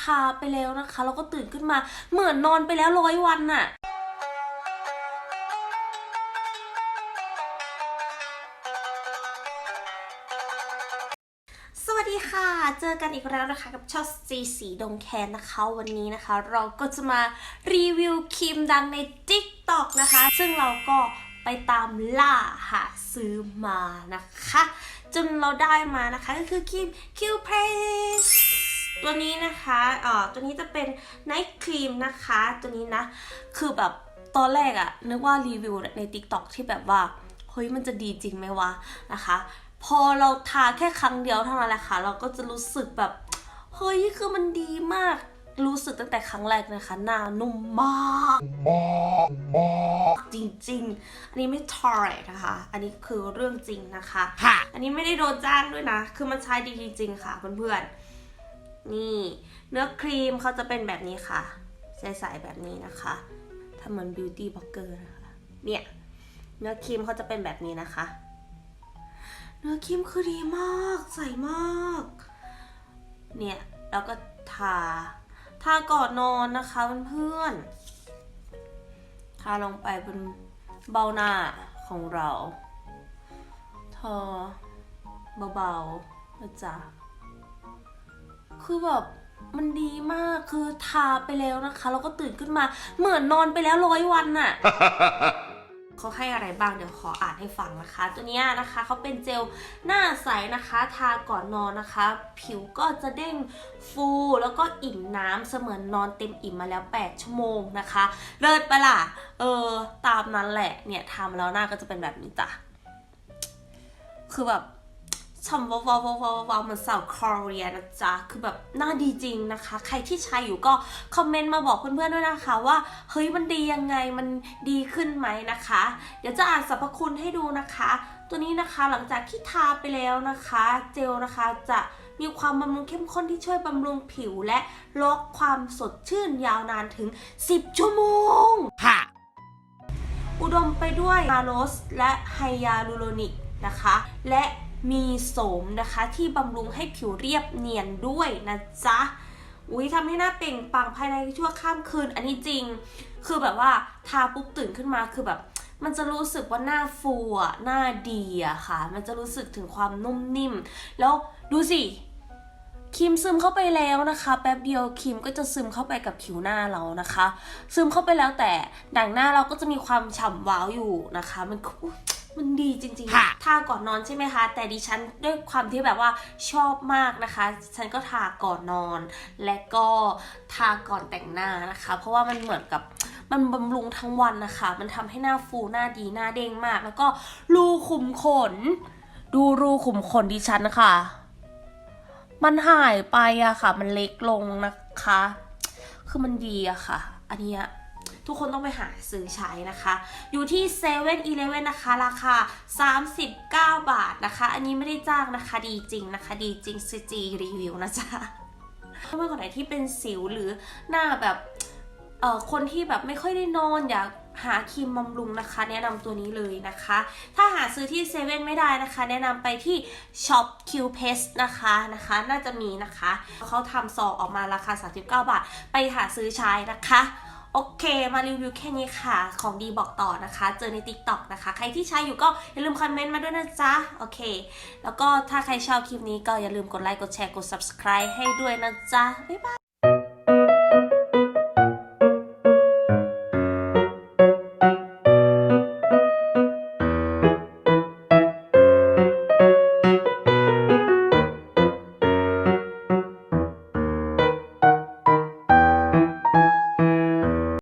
ทาไปแล้วนะคะ แล้วก็ตื่นขึ้นมาเหมือนนอนไปแล้วร้อยวันน่ะสวัสดีค่ะ เจอกันอีกแล้วนะคะกับช่องซีสีดงแคนนะคะ วันนี้นะคะ เราก็จะมารีวิวครีมดังใน TikTok นะคะ ซึ่งเราก็ไปตามล่าหาซื้อมานะคะ จนเราได้มานะคะ ก็คือครีม Q p r e s ตัวนี้นะคะเอ่อตัวนี้จะเป็นไนท์ครีมนะคะ ตัวนี้นะ คือแบบตอนแรกอะนึกว่ารีวิวใน TikTok ที่แบบว่า เฮ้ยมันจะดีจริงไหมวะนะคะ พอเราทาแค่ครั้งเดียวเท่านั้นแหละค่ะ เราก็จะรู้สึกแบบ เฮ้ยคือมันดีมาก รู้สึกตั้งแต่ครั้งแรกนะคะ หน้านุ่มมากจริงๆ อันนี้ไม่ทอร์นะคะ อันนี้คือเรื่องจริงนะคะ อันนี้ไม่ได้โดนจ้างด้วยนะ คือมันใช้ดีจริงๆค่ะเพื่อนๆ นี่เนื้อครีมเขาจะเป็นแบบนี้ค่ะ ใสๆแบบนี้นะคะทำเหมือนบิวตี้บล็อกเกอร์นะคะ เนี่ย เนื้อครีมเขาจะเป็นแบบนี้นะคะ เนื้อครีมคือดีมาก ใสมาก เนี่ยแล้วก็ทา ทาก่อนนอนนะคะเพื่อนๆ ทาลงไปบนเบ้าหน้าของเรา ทอเบาๆนะจ๊ะ คือแบบมันดีมากคือทาไปแล้วนะคะ แล้วก็ตื่นขึ้นมา เหมือนนอนไปแล้วร้อยวันน่ะ เขาให้อะไรบ้างเดี๋ยวขออ่านให้ฟังนะคะ ตัวเนี้ยนะคะเขาเป็นเจลหน้าใสนะคะ ทาก่อนนอนนะคะ ผิวก็จะเด้งฟูแล้วก็อิ่มน้ำเสมือนนอนเต็มอิ่มมาแล้ว 8 ชั่วโมงนะคะเลิศปะล่ะเออตามนั้นแหละเนี่ยทำแล้วหน้าก็จะเป็นแบบนี้จ้ะคือแบบ ฉ่ำว้าวว้าวว้าวว้าวว้าวเหมือนสาวคอเรียนะจ๊ะ คือแบบน้าดีจริงนะคะ ใครที่ใช้อยู่ก็คอมเมนต์มาบอกเพื่อนๆด้วยนะคะว่า เฮ้ยมันดียังไงมันดีขึ้นไหมนะคะ เดี๋ยวจะอ่านสรรพคุณให้ดูนะคะ ตัวนี้นะคะหลังจากที่ทาไปแล้วนะคะ เจลนะคะจะมีความบำรุงเข้มข้นที่ช่วยบำรุงผิวและลดความสดชื่นยาวนานถึง 10 ชั่วโมงค่ะอุดมไปด้วยมาโรสและไฮยาลูโรนิกนะคะ และ มีโสมนะคะที่บำรุงให้ผิวเรียบเนียนด้วยนะจ๊ะอุ้ยทำให้หน้าเปล่งปลั่งภายในชั่วข้ามคืนอันนี้จริง คือแบบว่าทาปุ๊บตื่นขึ้นมาคือแบบ มันจะรู้สึกว่าหน้าฟูอะหน้าดีอะค่ะ มันจะรู้สึกถึงความนุ่มนิ่ม แล้วดูสิครีมซึมเข้าไปแล้วนะคะ แป๊บเดียวครีมก็จะซึมเข้าไปกับผิวหน้าเรานะคะ ซึมเข้าไปแล้วแต่ดังหน้าเราก็จะมีความฉ่ำว้าวอยู่นะคะ มัน มันดีจริงค่ะๆทาก่อนนอนใช่ไหมคะ แต่ดิฉันด้วยความที่แบบว่าชอบมากนะคะ ฉันก็ทาก่อนนอน และก็ทาก่อนแต่งหน้านะคะ เพราะว่ามันเหมือนกับมันบำรุงทั้งวันนะคะ มันทำให้หน้าฟูหน้าดีหน้าเด้งมาก แล้วก็รูขุมขน ดูรูขุมขนดิฉันค่ะ มันหายไปอะค่ะ มันเล็กลงนะคะ คือมันดีอะค่ะ อันเนี้ย ทุกคนต้องไปหาซื้อใช้นะคะ อยู่ที่7 e เ e ่ e อนะคะ ราคา 39 บาทนะคะ อันนี้ไม่ได้จ้างนะคะดีจริงนะคะ ดีจริงซีจีรีวิวนะจ๊ะถ้าเมื่อคนไหนที่เป็นสิวหรือหน้าแบบเอ่อคนที่แบบไม่ค่อยได้นอนอยากหาครีมบำรุงนะคะ แนะนำตัวนี้เลยนะคะ ถ้าหาซื้อที่เซเว่นไม่ได้นะคะ แนะนำไปที่ Shop Q p e s t นะคะนะคะ น่าจะมีนะคะ เขาทำซองออกมาราคา 39 บาท ไปหาซื้อใช้นะคะ โอเค มารีวิวแค่นี้ค่ะ ของดีบอกต่อนะคะ เจอใน TikTok นะคะ ใครที่ใช้อยู่ก็อย่าลืมคอมเมนต์มาด้วยนะจ๊ะ โอเค แล้วก็ถ้าใครชอบคลิปนี้ก็อย่าลืมกดไลค์ กดแชร์ กด subscribe ให้ด้วยนะจ๊ะ บ๊ายบาย